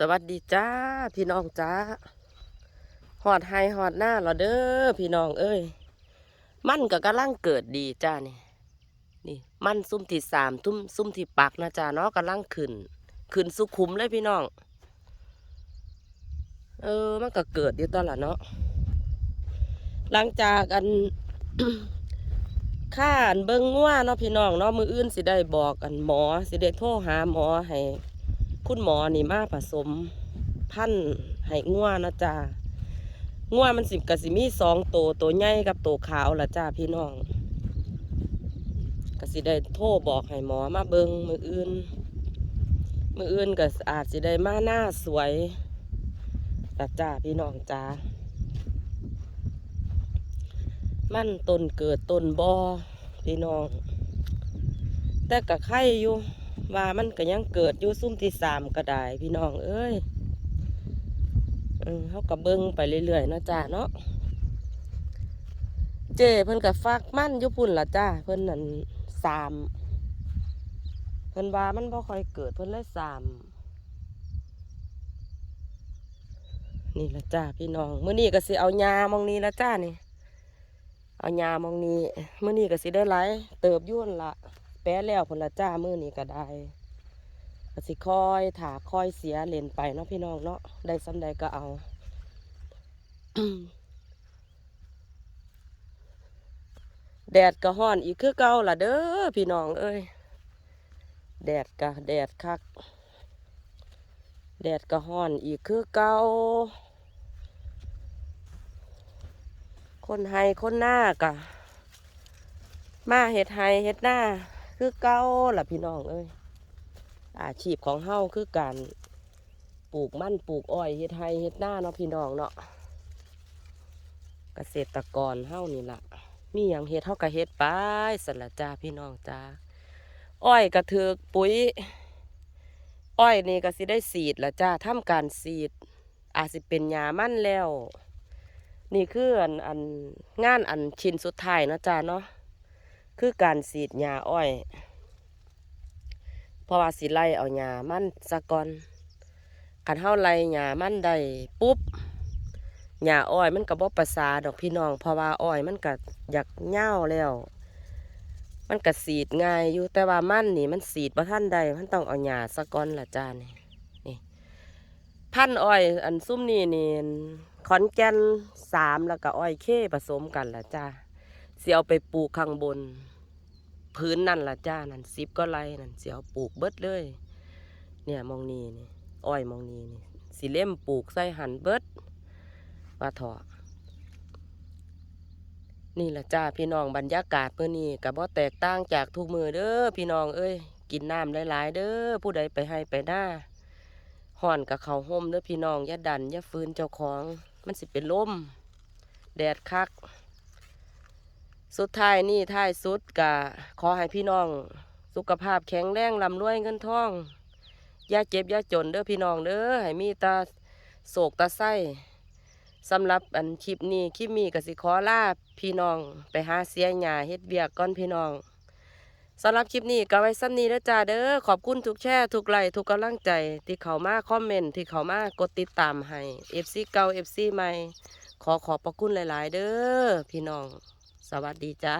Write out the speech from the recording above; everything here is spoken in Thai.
สวัสดีจ้าพี่น้องจ้าหอดไฮหอดหน้าเหรอเด้อพี่น้องเอ้ย มันก็กำลังเกิดดีจ้านี่นี่ มันซุ่มที่สามทุ่มซุ่มที่ปักนะจ้าเนาะกำลังขึ้น ขึ้นสุขุมเลยพี่น้อง เออ มันก็เกิดอยู่ตอนละเนาะหลังจากอันข้าอันเบิ้งง่วเนาะพี่น้องเนาะมืออื่นสิได้บอกอันหมอสิได้โทรหาหมอให้ คุณหมอนี่มาผสม พันธุ์ให้ง่วนะจ้าง่วมันสิบกสิมีสองตัวตัวใหญ่กับตัวขาวละจ้าพี่น้องก็สิได้โทรบอกให้หมอมาเบิงมืออื่น มืออื่นก็อาจสิได้มาหน้าสวยละจ้าพี่น้องจ้ามันต้นเกิดต้นบอพี่น้อง แต่กะไข่อยู่ ว่ามันก็ยังเกิดอยู่ซุ่มที่สามก็ได้พี่น้องเอ้ยเขาก็เบิ้งไปเรื่อยๆเนาะจ้าเนาะเจเพิ่นก็ฟักมันยู่พุ่นละจ้าเพิ่นนั่นสามเพิ่นว่ามันบ่ค่อยเกิดเพิ่นเลยสามนี่ละจ้าพี่น้องเมื้อนี้ก็สิเอายามองนี้ละจ้านี่ เอายามองนี้เมื้อนี้ก็สิได้หลายเติบยุ่นละ ปะแล้วพละจ้ามือนี้ก็ได้ก็สิคอยถาคอยเสียเลนไปเนาะพี่น้องเนาะได้ซ้ำใดก็เอาแดดก็ห้อนอีกคือเก่าล่ะเด้อพี่น้องเอ้ยแดดก็แดดคัก แดดก็ห้อนอีกคือเก่าคนไฮคนหน้ากะมาเฮ็ดไฮเฮ็ดหน้า คือเก่าล่ะพี่น้องเอ้ยอาชีพของเฮาคือการปลูกมันปลูกอ้อยเฮ็ดไร่เฮ็ดหน้าเนาะพี่น้องเนาะเกษตรกรเฮานี่ล่ะ มีหยังเฮ็ดเฮาก็เฮ็ดไปสัละจ้าพี่น้องจ้าอ้อยก็ถือกปุ๋ย อ้อยนี่ก็สิได้สีดละจ้าทำการสีด อาจสิเป็นหญ้ามันแล้ว นี่คืออันอันงานอันชิ้นสุดท้ายนะจ้าเนาะ คือการสีดหญ้าอ้อย เพราะว่าสิไล่เอาหญ้ามันสะก่อนคันเฮาไล่หญ้ามันได้ปุ๊บหญ้าอ้อยมันก็บ่ประสาดอกพี่น้อง เพราะว่าอ้อยมันก็อยากเหย้าแล้ว มันก็สีดง่ายอยู่แต่ว่ามันนี่มันสีดบ่ทันใดมันต้องเอาหญ้าสะก่อนละจ้านี่นี่ พันอ้อย อันซุ่มนี่นี่ขอนแก่นสามแล้วก็อ้อยเคผสมกันละจ้า เสิเอาไปปลูกข้างบน พื้นนั่นละจ้านั่นสิบก็ไรนั่นเสียวปลูกเบิดเลย เนี่ยมองนี้นี่อ้อยมองนี้นี่สิเล่มปลูกใส่หันเบิดว่าเถอะนี่ละจ้าพี่น้องบรรยากาศเมื่อนี้กับบ่แตกต่างจากทุกมือเด้อพี่น้องเอ้ยกินน้ำหลายๆเด้อผู้ใดไปให้ไปหน้าห่อนกับเขาห่มเด้อพี่น้องอย่าดันอย่าฟืนเจ้าของ มันสิเป็นลมแดดคัก สุดท้ายนี่ท้ายสุดกะขอให้พี่น้อง สุขภาพแข็งแรงลำรวยเงินทองอย่าเจ็บอย่าจนเด้อพี่น้องเด้อให้มีตาโศกตาไส้สำหรับอันคลิปนี้คลิปนี้ก็สิขอลาพี่น้องไปหาเสียหญ้าเฮ็ดเบียกก่อนพี่น้องสำหรับคลิปนี้ก็ไว้ซ้ำนี้นะจ้าเด้อขอบคุณทุกแช่ทุกไลค์ทุกกำลังใจ ที่เขามาคอมเมนต์ที่เขามากดติดตามให้ FC เก่า FC ใหม่ ขอขอบพระคุณหลาย ๆ เด้อพี่น้อง สวัสดีจ้า